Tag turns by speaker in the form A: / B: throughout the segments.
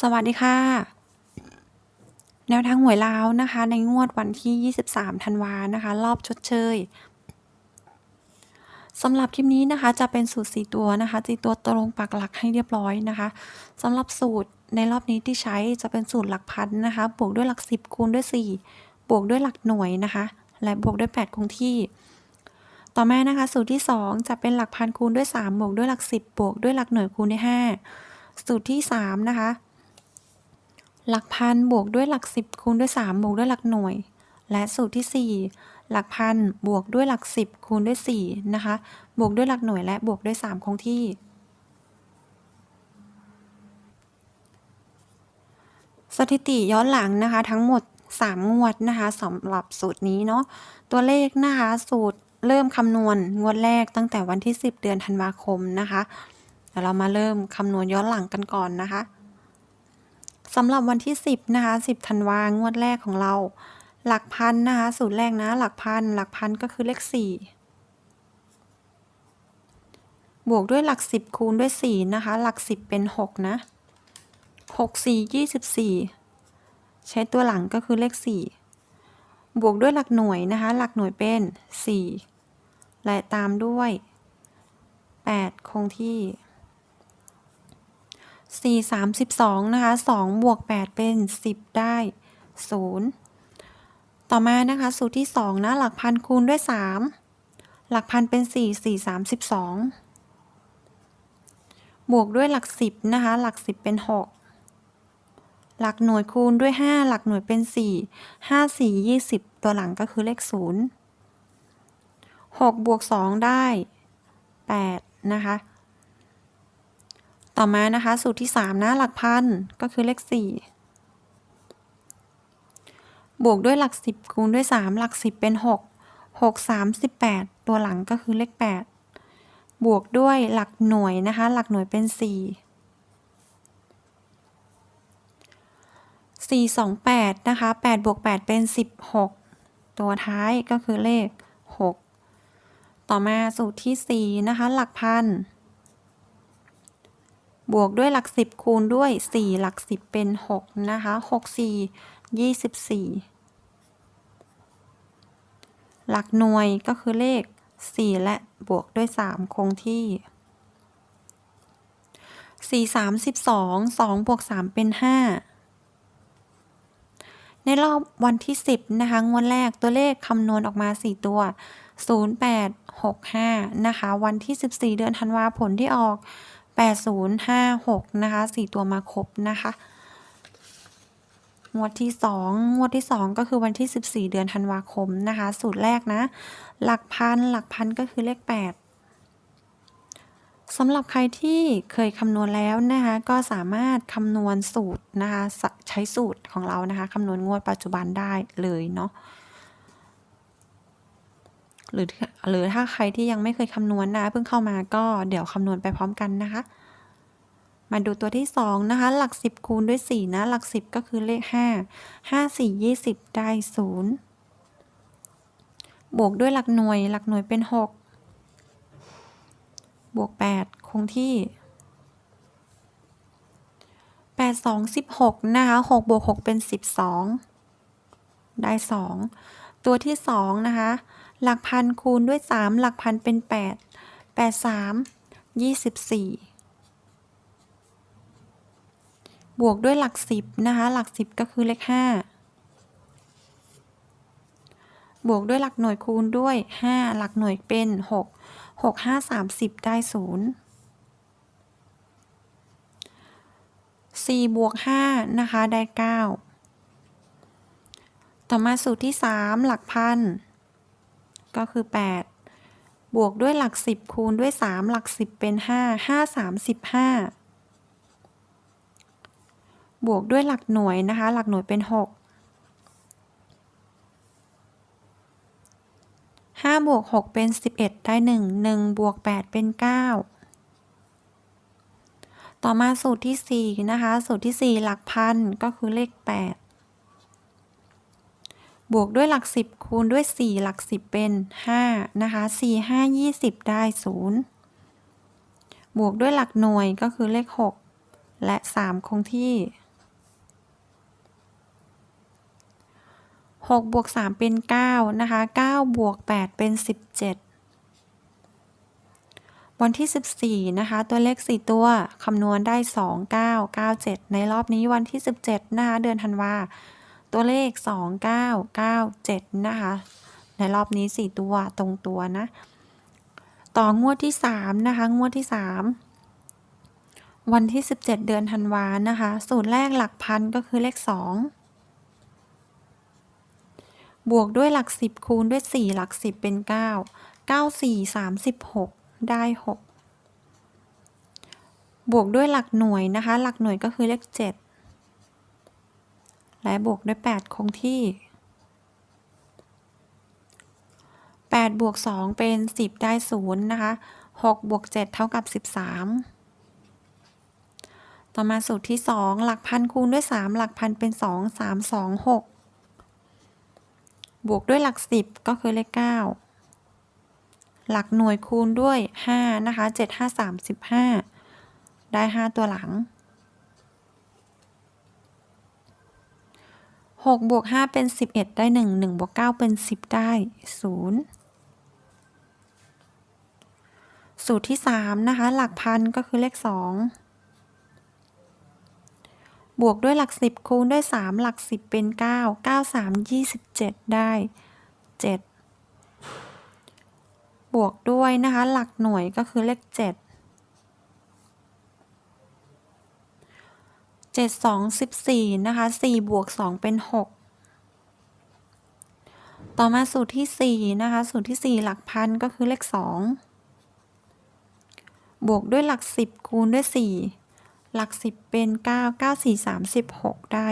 A: สวัสดีค่ะ แนวทางหวยลาวนะคะ ในงวดวันที่ 23 ธันวานะคะ รอบชดเชยสำหรับคลิปนี้นะคะจะเป็นสูตร 4 ตัวนะคะ4ตัวตรงปักหลักให้เรียบร้อยนะคะสำหรับสูตรในรอบนี้ที่ใช้จะเป็นสูตรหลักพันนะคะ บวกด้วยหลัก 10 คูณด้วย 4 บวกด้วยหลักหน่วยนะคะ และบวกด้วย 8 คงที่ ต่อมานะคะ สูตรที่ 2 จะเป็นหลักพันคูณด้วย 3 บวกด้วยหลัก 10 บวกด้วยหลักหน่วยคูณด้วย 5 สูตรที่ 3 นะคะ หลักพันบวกด้วยหลัก10คูณด้วย3บวกด้วยหลักหน่วย และสูตรที่4หลักพันบวกด้วยหลัก10คูณด้วย4นะคะ บวกด้วยหลักหน่วยและบวกด้วย3คงที่สถิติย้อนหลังนะคะ ทั้งหมด 3 งวดนะคะสำหรับสูตรนี้เนาะตัวเลขนะคะ สูตรเริ่มคำนวณงวดแรกตั้งแต่วันที่ 10 เดือนธันวาคมนะคะเดี๋ยวเรามาเริ่มคำนวณย้อนหลังกันก่อนนะคะ สำหรับวันที่ 10 นะคะ 10ธันวา งวดแรกของเรา หลักพันนะคะ สูตรแรกนะ หลักพัน หลักพันก็คือเลข 4 บวกด้วยหลัก 10 คูณด้วย 4 นะคะ หลัก 10 เป็น 6 นะ 6 4 24 ใช้ตัวหลังก็คือเลข 4 บวกด้วยหลักหน่วยนะคะ หลักหน่วยเป็น 4 และตามด้วย 8 คงที่ สี่สามสิบสองนะคะสองบวกแปดเป็นสิบได้ศูนย์ต่อมานะคะ สูตรที่สองนะ หลักพันคูณด้วยสามหลักพันเป็นสี่สี่สามสิบสองบวกด้วยหลักสิบนะคะ หลักสิบเป็นหกหลักหน่วยคูณด้วยห้าหลักหน่วยเป็นสี่ห้าสี่ยี่สิบตัวหลังก็คือเลขศูนย์หกบวกสองได้แปดนะคะ ต่อมานะคะ สูตรที่ 3 นะหลักพันก็คือเลข 4 บวกด้วยหลัก 10 คูณด้วย 3 หลัก 10 เป็น 6 6 38ตัวหลังก็คือเลข 8 บวกด้วยหลักหน่วยนะคะ หลักหน่วยเป็น 4 4 2 8 นะคะ 8 บวก 8 เป็น 16 ตัวท้ายก็คือเลข 6 ต่อมาสูตรที่ 4 นะคะ หลักพัน บวกด้วยหลัก10คูณด้วย4หลัก10เป็น6นะคะ6 4 24หลักหน่วยก็คือเลข4และบวกด้วย3คงที่4 32 2บวก3เป็น5ในรอบวันที่ 10 นะคะ งวดแรกตัวเลขคำนวณออกมา 4 ตัว 0865 นะคะ วันที่ 14 เดือนธันวาผลที่ออก 8056 นะคะ 4 ตัวมาครบนะคะ งวดที่ 2 งวดที่ 2 ก็คือวันที่ 14 เดือนธันวาคมนะคะ สูตรแรกนะ หลักพัน หลักพันก็คือเลข 8สำหรับใครที่เคยคำนวณแล้วนะคะก็สามารถคำนวณสูตรนะคะใช้สูตรของเรานะคะคำนวณงวดปัจจุบันได้เลยเนาะ หรือหรือถ้าใครที่ยังไม่เคยคำนวณนะเพิ่งเข้ามาก็เดี๋ยวคำนวณไปพร้อมกันนะคะ มาดูตัวที่2นะคะ หลัก 10 คูณด้วย 4 นะ หลัก 10 ก็คือเลข 5 5 4 20 ได้ 0 บวกด้วยหลักหน่วย หลักหน่วยเป็น 6 บวก 8 คงที่8 2 16นะคะ6บวก6เป็น12ได้2ตัวที่2นะคะ หลักพันคูณด้วย 3 หลักพันเป็น 8 8 3 24 บวกด้วยหลัก 10 นะคะ หลัก 10 ก็คือเลข 5 บวกด้วยหลักหน่วยคูณด้วย 5 หลักหน่วยเป็น 6 6 5 30 ได้ 0 4บวก5นะคะ ได้ 9 ต่อมาสูตรที่ 3 หลักพัน ก็คือ 8 บวกด้วยหลัก 10 คูณด้วย 3 หลัก 10 เป็น 5 5 35บวกด้วยหลักหน่วยนะคะ หลักหน่วยเป็น 6 5บวก6เป็น 11 ได้ 1 1บวก8เป็น 9 ต่อมาสูตรที่ 4 นะคะ สูตรที่ 4 หลักพันก็คือเลข 8 บวกด้วยหลัก 10 คูณด้วย 4 หลัก 10 เป็น 5 นะคะ 4 5 20 ได้ 0 บวกด้วยหลักหน่วยก็คือเลข 6 และ 3 คงที่ 6 บวก 3 เป็น 9 นะคะ 9 บวก 8 เป็น 17 วันที่ 14 นะคะ ตัวเลข 4 ตัวคำนวณได้ 2 9 9 7 ในรอบนี้วันที่ 17 นะคะ เดือนธันวาคม ตัวเลข 2 9 9 7 นะคะ ในรอบนี้ 4 ตัวตรงตัวนะ ต่องวดที่ 3 นะคะ งวดที่ 3 วันที่ 17 เดือนธันวานะคะ สูตรแรกหลักพันก็คือเลข 2 บวกด้วยหลัก 10 คูณด้วย 4 หลัก 10 เป็น 9 9 4 36 ได้ 6 บวกด้วยหลักหน่วยนะคะ หลักหน่วยก็คือเลข 7 และบวกด้วย 8 คงที่ 8 บวก 2 เป็น 10 ได้ 0 นะคะ 6 บวก 7 เท่ากับ 13ต่อมาสูตรที่ 2 หลักพันคูณด้วย 3 หลักพันเป็น 2 3 2 6 บวกด้วยหลัก 10 ก็คือเลข 9 หลักหน่วยคูณด้วย 5 นะคะ 7 5 35ได้ 5 ตัวหลัง 6บวก5เป็น 11 ได้ 1 1บวก9เป็น 10 ได้ 0 สูตรที่ 3 นะคะ หลักพันก็คือเลข 2 บวกด้วยหลัก 10 คูณด้วย 3 หลัก 10 เป็น 9 9 3 27 ได้ 7 บวกด้วยนะคะ หลักหน่วยก็คือเลข 7 7 2 14นะคะ4บวก2เป็น6ต่อมาสูตรที่4นะคะ สูตรที่4หลักพันก็คือเลข2บวกด้วยหลัก10คูณด้วย4หลัก10เป็น9 9 4 36ได้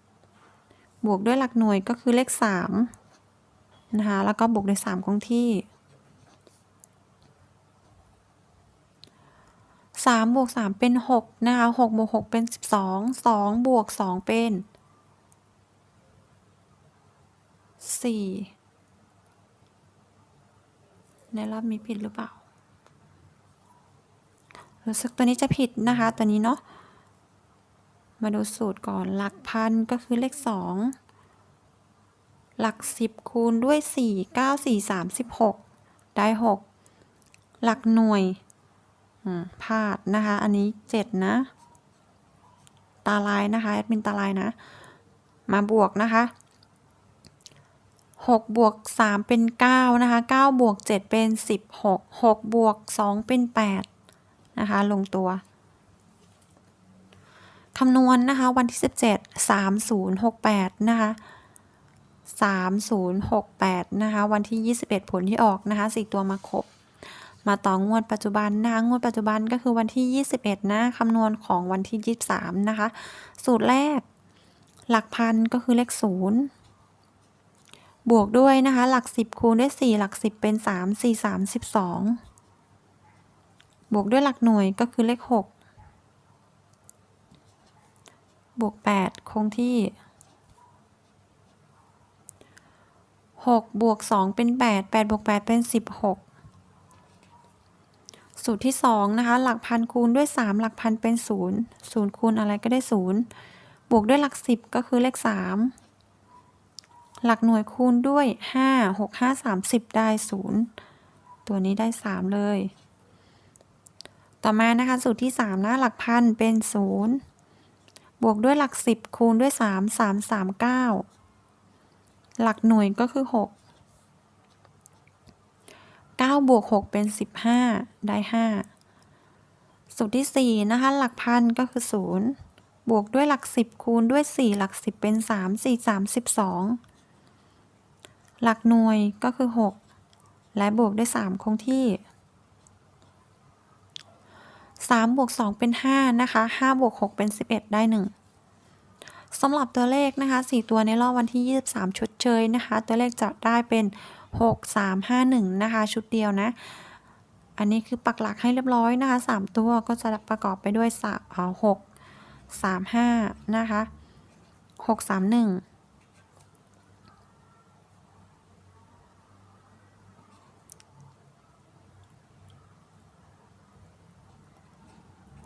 A: 6บวกด้วยหลักหน่วยก็คือเลข3นะคะ แล้วก็บวกด้วย3คงที่ 3บวก3เป็น 6 นะคะ6บวก6เป็น 12 2บวก2เป็น 4 ในรอบมีผิดหรือเปล่า รู้สึกตัวนี้จะผิดนะคะ ตัวนี้เนาะ มาดูสูตรก่อน หลักพันก็คือเลข 2 หลัก 10 คูณด้วย 4 9 4 36 ได้ 6 หลักหน่วย พลาดนะคะ อันนี้7นะ ตาลายนะคะแอดมินตาลายนะ มาบวกนะคะ6บวก3เป็น 9 นะคะ9บวก7เป็น 16 6บวก2เป็น 8 นะคะ ลงตัวคำนวณนะคะ วันที่ 17 3068 นะคะ 3068 นะคะ วันที่ 21 ผลที่ออกนะคะ 4 ตัวมาครบ มาต่องวดปัจจุบันนะคะงวดปัจจุบันก็คือวันที่ 21 นะคำนวณของวันที่ 23 นะคะ สูตรแรก หลักพันก็คือเลข 0บวกด้วยนะคะ หลัก 10 คูณด้วย 4 หลัก 10 เป็น 3 4 32บวกด้วยหลักหน่วยก็คือเลข 6 บวก 8 คงที่ 6 บวก 2 เป็น 8 8 บวก 8 เป็น 16 สูตรที่2นะคะหลักพันคูณด้วย 3 หลักพันเป็น 0 0 คูณอะไรก็ได้ 0 บวกด้วยหลัก 10 ก็คือเลข 3 หลักหน่วยคูณด้วย 5 6 5 30 ได้ 0 ตัวนี้ได้ 3 เลย ต่อมานะคะสูตรที่ 3 นะหลักพันเป็น 0 บวกด้วยหลัก 10 คูณด้วย 3 3 3 9 หลักหน่วยก็คือ 6 9บวก6เป็น 15 ได้ 5 สูตรที่ 4 นะคะ หลักพันก็คือ 0 บวกด้วยหลัก 10 คูณด้วย 4 หลัก 10 เป็น 3 4 32หลักหน่วยก็คือ 6 และบวกด้วย 3 คงที่ 3 บวก 2 เป็น 5 นะคะ 5 บวก 6 เป็น 11 ได้ 1สำหรับตัวเลขนะคะ 4 ตัวในรอบวันที่ 23 ชดเชยนะคะ ตัวเลขจะได้เป็น 6 3 5 1 นะคะ ชุดเดียวนะ อันนี้คือปักหลักให้เรียบร้อยนะคะ 3 ตัวก็จะประกอบไปด้วย3เอา6 3 5 นะคะ 6 3 1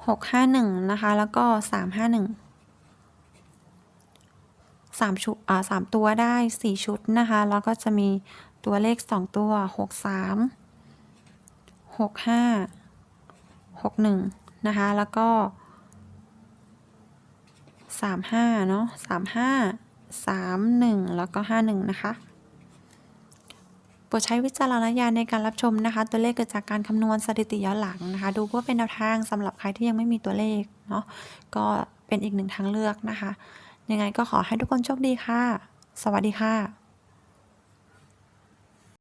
A: 6 5 1 นะคะ แล้วก็ 3 5 1สามชุดอ่าสามตัวได้สี่ชุดนะคะ แล้วก็จะมี ตัวเลขสองตัวหกสามหกห้าหกหนึ่งนะคะ แล้วก็สามห้าเนาะสามห้าสามหนึ่งแล้วก็ห้าหนึ่งนะคะโปรดใช้วิจารณญาณในการรับชมนะคะ ตัวเลขเกิดจากการคำนวณสถิติย้อนหลังนะคะ ดูเพื่อเป็นแนวทางสำหรับใครที่ยังไม่มีตัวเลขเนาะก็เป็นอีกหนึ่งทางเลือกนะคะ ยังไงก็ขอให้ทุกคนโชคดีค่ะ สวัสดีค่ะ